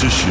지시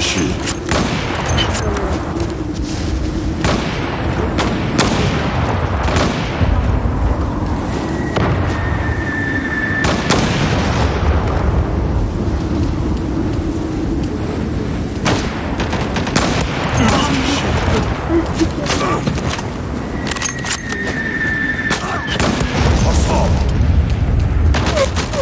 чищи.